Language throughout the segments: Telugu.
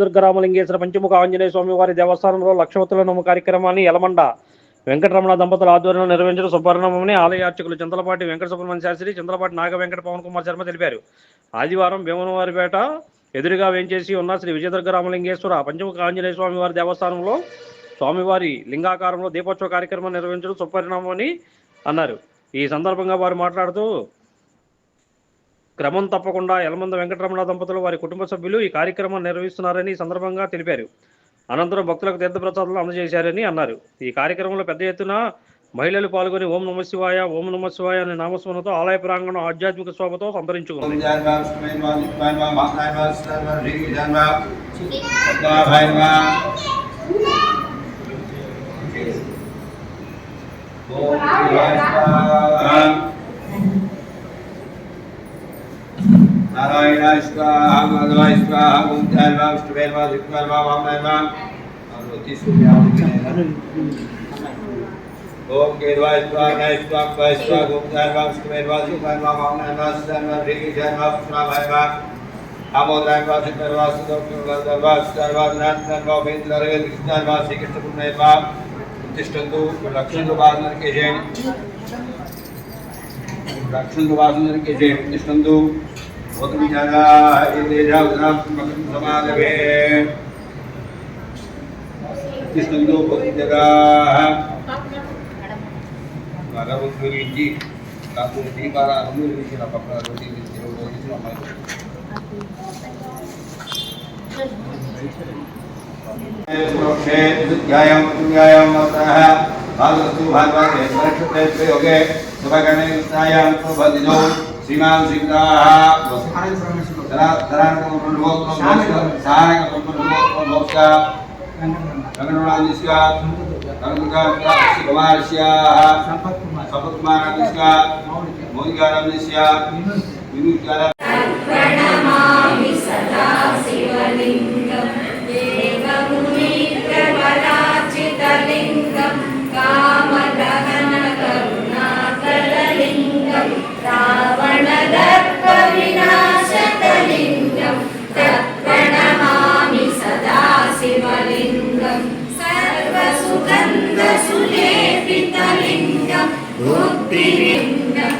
దుర్గరామలింగేశ్వర పంచముఖ ఆంజనేయ స్వామి వారి దేవస్థానంలో లక్షవతుల నోము కార్యక్రమాన్ని యలమండ వెంకటరమణ దంపతుల ఆధ్వర్యంలో నిర్వహించిన శుభారంభమని ఆలయ అర్చకులు చంద్రపాటి వెంకట సుబ్రహ్మణ్య శాస్త్రి చంద్రపాటి నాగ వెంకట పవన్ కుమార్ శర్మ తెలిపారు. ఆదివారం భీమనవారిపేట ఎదురుగా వేంచేసి ఉన్న శ్రీ విజయదుర్గ రామలింగేశ్వర పంచముఖ ఆంజనేయ స్వామి వారి దేవస్థానంలో స్వామివారి లింగాకారంలో దీపోత్సవ కార్యక్రమం నిర్వహించడం సుపరిణామమని అన్నారు. ఈ సందర్భంగా వారు మాట్లాడుతూ క్రమం తప్పకుండా యలమంద వెంకటరమణ దంపతులు వారి కుటుంబ సభ్యులు ఈ కార్యక్రమం నిర్వహిస్తున్నారని సందర్భంగా తెలిపారు. అనంతరం భక్తులకు తీర్థప్రసాదాలు అందజేశారని అన్నారు. ఈ కార్యక్రమంలో పెద్ద ఎత్తున మహిళలు పాల్గొని ఓం నమ శివాయ ఓం నమ శివాయ అనే నామస్మరణతో ఆలయ ప్రాంగణం ఆధ్యాత్మిక శోభతో సంతరించుకుంది. ఓం ओम केदवाय स्वाहाय स्वाम वाय स्वाम ओम जय वाम सुमेर वाम सुमेर वाम ओम नमः नमः नमः ऋग जय वाम सुनाम वाय वाम आमोदाय वाम सुमेर वाम सुदोम वाम वाम वाम सुदार वाम नन नन वाम भेद लरे कृष्ण वाम श्री कृष्ण पुण्य वाम तिष्ठन्तु लक्षण वाम के जय। लक्षण वाम के जय तिष्ठन्तु भवतु जाना इंद्रिया उदाम समागमे। तिष्ठन्तु भवतु जाना భగవంతుడి గురించి నాకు దీపాల అనుభవించిన పక్కన రోజు రోజు అమ్మాయి ध्यायां पुण्यायां कनका कुमार संपत कुमार संपत कुमार इसका मौलिक आराम इसका विनुत आराम प्रणमामि सदा शिवलिंगम देवभूमि प्रवराचितलिंगम कामदहन करुणाकरलिंगम रावणदर्प विनाशतलिंगम प्रणमामि सदा शिवलिंगम सर्वसुगन्धसुलेपितलिङ्गं बुद्धिलिङ्गं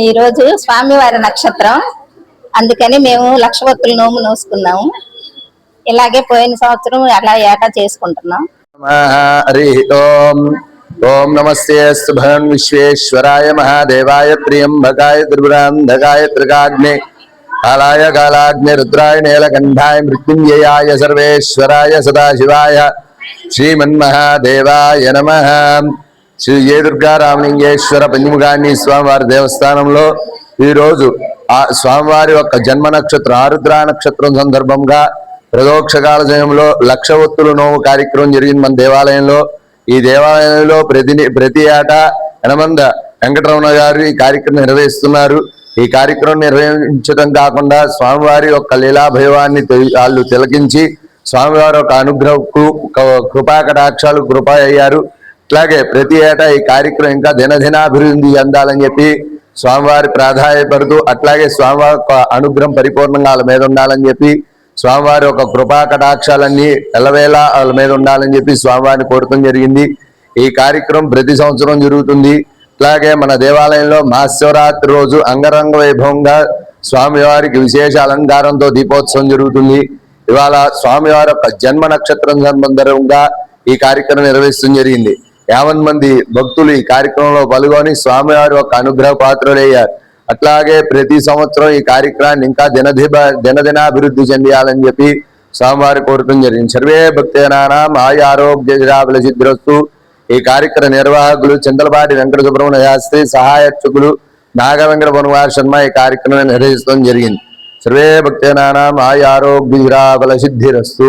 ఈ రోజు స్వామివారి నక్షత్రం. అందుకని మేము లక్షవత్తుల నోము నోసుకున్నాము. ఇలాగే పోయిన సంవత్సరం అలా ఏటా చేసుకుంటున్నాం. హరి ఓం. ఓం నమస్తే. శుభం విశ్వేశ్వరాయ మహాదేవాయ ప్రియంబకాయ త్రిపురాంధకాయ త్రికాగ్ని కాలాయ కాలాగ్ని రుద్రాయ నీలకంఠాయ మృత్యుంజయాయ సర్వేశ్వరాయ సదాశివాయ. శ్రీమన్మహాదేవాయ నమ. శ్రీ ఏ దుర్గా రామలింగేశ్వర పంచముఖాన్ని స్వామివారి దేవస్థానంలో ఈరోజు ఆ స్వామివారి యొక్క జన్మ నక్షత్రం ఆరుద్ర నక్షత్రం సందర్భంగా ప్రదోక్షకాల సమయంలో లక్ష ఒత్తులు నోము కార్యక్రమం జరిగింది మన దేవాలయంలో. ఈ దేవాలయంలో ప్రతి ప్రతి ఏటా యనమంద వెంకటరమణ గారు ఈ కార్యక్రమం నిర్వహిస్తున్నారు. ఈ కార్యక్రమం నిర్వహించడం కాకుండా స్వామివారి యొక్క లీలాభైవాన్ని వాళ్ళు తిలకించి స్వామివారి యొక్క అనుగ్రహ కృ- క- కృపా కటాక్షాలు కృప అయ్యారు అలాగే ప్రతి ఏటా ఈ కార్యక్రమం ఇంకా దినదినాభివృద్ధి చెందాలని చెప్పి స్వామివారి ప్రాధాన్యపడుతూ అట్లాగే స్వామివారి అనుగ్రహం పరిపూర్ణంగా వాళ్ళ మీద ఉండాలని చెప్పి స్వామివారి యొక్క కృపా కటాక్షాలన్నీ ఎల్లవేళ వాళ్ళ మీద ఉండాలని చెప్పి స్వామివారిని కోరటం జరిగింది. ఈ కార్యక్రమం ప్రతి సంవత్సరం జరుగుతుంది. అలాగే మన దేవాలయంలో మహాశివరాత్రి రోజు అంగరంగ వైభవంగా స్వామివారికి విశేష అలంకారంతో దీపోత్సవం జరుగుతుంది. ఇవాళ స్వామివారి యొక్క జన్మ నక్షత్రం సందర్భంగా ఈ కార్యక్రమం నిర్వహించడం జరిగింది. యావన్ మంది భక్తులు ఈ కార్యక్రమంలో పాల్గొని స్వామివారి ఒక అనుగ్రహ పాత్రులయ్యారు. అట్లాగే ప్రతి సంవత్సరం ఈ కార్యక్రమాన్ని ఇంకా దినదిన దినదినాభివృద్ధి చెందాలని చెప్పి స్వామివారి కోరటం జరిగింది. సర్వే భక్తేనాం ఆయ ఆరోగ్య సిద్ధిరస్తు. ఈ కార్యక్రమ నిర్వాహకులు చింతలపాటి వెంకట సుబ్రహ్మణ్య శాస్త్రి సహాయకులు నాగ వెంకట వనవారి శర్మ ఈ కార్యక్రమం నిర్వహించడం జరిగింది. సర్వే భక్తేనాం ఆయ ఆరోగ్య సిద్ధిరస్తు.